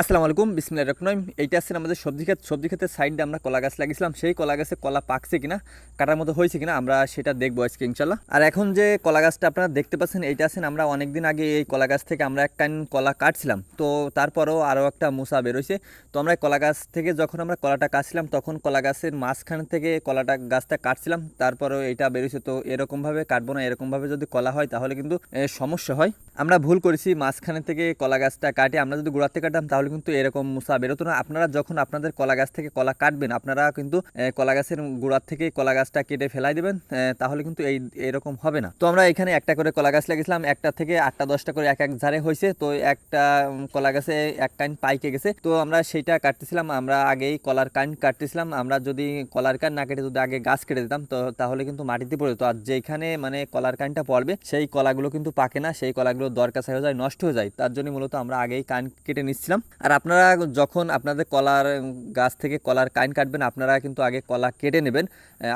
আসসালামু আলাইকুম, বিসমিল্লাহির রহমানির রহিম। এইটা আছে আমাদের সবজি ক্ষেত। সবজি ক্ষেতের সাইডে আমরা কলা গাছ লাগিয়েছিলাম। সেই কলা গাছে কলা পাকছে কিনা, কাটার মতো হয়েছে কিনা, আমরা সেটা দেখব আজকে ইনশাল্লাহ আর এখন যে কলা গাছটা আপনারা দেখতে পাচ্ছেন, এইটা আছেন আমরা অনেকদিন আগে এই কলা গাছ থেকে আমরা এক কান কলা কাটছিলাম। তো তারপরেও আরও একটা মুসা বেরোইছে তো আমরা কলা গাছ থেকে যখন আমরা কলাটা কাটছিলাম, তখন কলা গাছের মাঝখান থেকে কলাটা গাছটা কাটছিলাম। তারপরেও এইটা বেরোইছে তো এরকমভাবে কাটবো না, এরকমভাবে যদি কলা হয়, তাহলে কিন্তু সমস্যা হয়। আমরা ভুল করেছি, মাঝখানে থেকে কলা গাছটা কাটে। আমরা যদি গোড়াতে কাটতাম, তাহলে কিন্তু এরকম মুসা বেরোতো না, আপনারা যখন আপনাদের কলা গাছ থেকে কলা কাটবেন, আপনারা কিন্তু কলা গাছের গোড়ার থেকে কলা গাছটা কেটে ফেলাই দেবেন তাহলে কিন্তু এই, এরকম হবে না। তো আমরা এখানে একটা করে কলা গাছ লাগিয়েছিলাম, একটা থেকে আটটা দশটা করে এক এক ঝাড়ে হয়েছে, তো একটা কলা গাছে এক কান পাইকে গেছে, তো আমরা সেইটা কাটতেছিলাম, আমরা আগেই কলার কান কাটতেছিলাম, আমরা যদি কলার কান না কেটে যদি আগে গাছ কেটে দিতাম, তো তাহলে কিন্তু মাটিতে পড়ে যেত, আর যেখানে মানে কলার কানটা পড়বে, সেই কলাগুলো কিন্তু পাকে না, সেই কলাগুলো দরকার হয়ে যায়, নষ্ট হয়ে যায়, তার জন্য মূলত আমরা আগেই কান কেটে নিচ্ছিলাম। আর আপনারা যখন আপনাদের কলার গাছ থেকে কলার কাইন কাটবেন, আপনারা কিন্তু আগে কলা কেটে নেবেন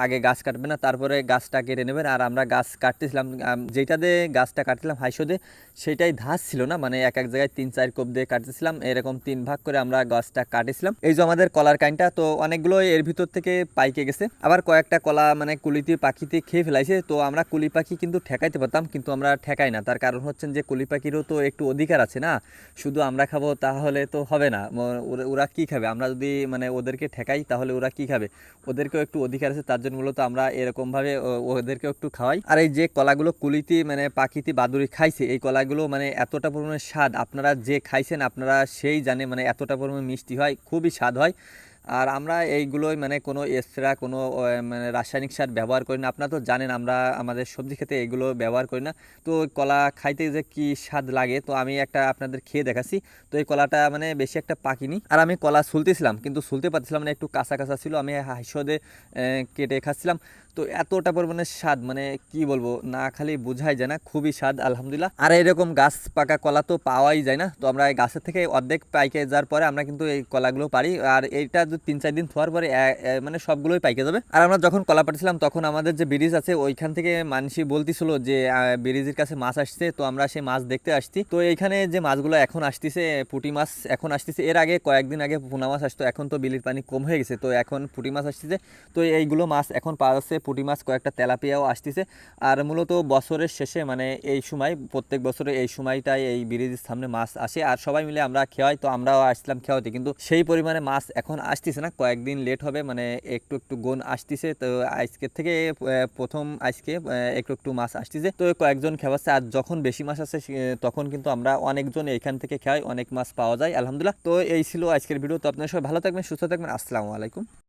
আগে গাছ কাটবেন না, তারপরে গাছটা কেটে নেবেন। আর আমরা গাছ কাটতেছিলাম যেটাতে গাছটা কাটছিলাম হাইসোদে সেটাই ধাস ছিল না মানে এক এক জায়গায় তিন চার কোপ দিয়ে কাটতেছিলাম, এরকম তিন ভাগ করে আমরা গাছটা কাটেছিলাম। এই যে আমাদের কলার কাইনটা, তো অনেকগুলো এর ভিতর থেকে পাইকে গেছে। আবার কয়েকটা কলা মানে কুলিতে পাখিতে খেয়ে ফেলাইছে, তো আমরা কুলি পাখি কিন্তু ঠেকাইতে পারতাম, কিন্তু আমরা ঠেকাই না। তার কারণ হচ্ছেন যে কুলি পাখিরও তো একটু অধিকার আছে না, শুধু আমরা খাব তাহলে তো হবে না। ওরা- কি খাবে? আমরা যদি মানে ওদেরকে ঠেকাই, তাহলে ওরা কি খাবে? ওদেরকেও একটু অধিকার আছে, তার জন্য মূলত আমরা এরকমভাবে ওদেরকেও একটু খাওয়াই। আর এই যে কলাগুলো কুলিতি মানে পাখিতে বাদুরি খাইছে, এই কলাগুলো মানে এতটা পরিমাণে স্বাদ, আপনারা যে খাইছেন, আপনারা সেই জানে মানে এতটা পরিমাণে মিষ্টি হয়, খুবই স্বাদ হয়। আর আমরা এইগুলোই মানে কোনো এক্সট্রা কোনো মানে রাসায়নিক সার ব্যবহার করি না। আপনারা তো জানেন আমরা আমাদের সবজি খেতে এগুলো ব্যবহার করি না। তো কলা খাইতে যে কি স্বাদ লাগে, তো আমি একটা আপনাদের খেয়ে দেখাচ্ছি। তো এই কলাটা মানে বেশি একটা পাকিনি। আর আমি কলা সুলতেছিলাম কিন্তু সুলতে পারছিলাম না, একটু কাঁচা কাঁচা ছিল। আমি হাইসদে কেটে খাচ্ছিলাম। তো এতটা পরিমাণে স্বাদ মানে কি বলব, না খালি বোঝাই যায় না, খুবই স্বাদ, আলহামদুলিল্লাহ। আর এরকম গাছ পাকা কলা তো পাওয়াই যায় না, তো আমরা এই গাছের থেকে অর্ধেক পাইকে যাওয়ার পরে আমরা কিন্তু এই কলাগুলো পারি, আর এইটা তিন চার দিন থোয়ার পরে মানে সবগুলোই পাইকে যাবে। আর আমরা যখন কলা পাঠিয়েছিলাম তখন আমাদের যে ব্রিজ আছে, ওইখান থেকে মানসি বলতেছিল যে ব্রিজের কাছে মাছ আসছে, তো আমরা সেই মাছ দেখতে আসছি। তো এইখানে যে মাছগুলো এখন আসতেছে, পুঁটি মাছ এখন আসতেছে, এর আগে কয়েকদিন আগে পোনা মাছ আসতো, এখন তো বিলির পানি কম হয়ে গেছে, তো এখন পুঁটি মাছ আসতেছে। তো এইগুলো মাছ এখন পাওয়া যাচ্ছে পুঁটি মাছ কয়েকটা তেলাপিয়াও আসতেছে। আর মূলত বছরের শেষে মানে এই সময়, প্রত্যেক বছরে এই সময়টাই এই ব্রিজের সামনে মাছ আসে। আর সবাই মিলে আমরা খেয়াই তো আমরাও আসছিলাম খেয়াতে কিন্তু সেই পরিমাণে মাছ এখন আসতেছে না, কয়েকদিন লেট হবে মানে একটু একটু গুণ আসতেছে। তো আজকের থেকে প্রথম আজকে একটু একটু মাছ আসতেছে। তো কয়েকজন খেয়াচ্ছে আর যখন বেশি মাছ আসে তখন কিন্তু আমরা অনেকজন এইখান থেকে খাই অনেক মাছ পাওয়া যায়, আলহামদুলিল্লাহ। তো এই ছিল আজকের ভিডিও। তো আপনারা সবাই ভালো থাকবেন, সুস্থ থাকবেন। আসসালামু আলাইকুম।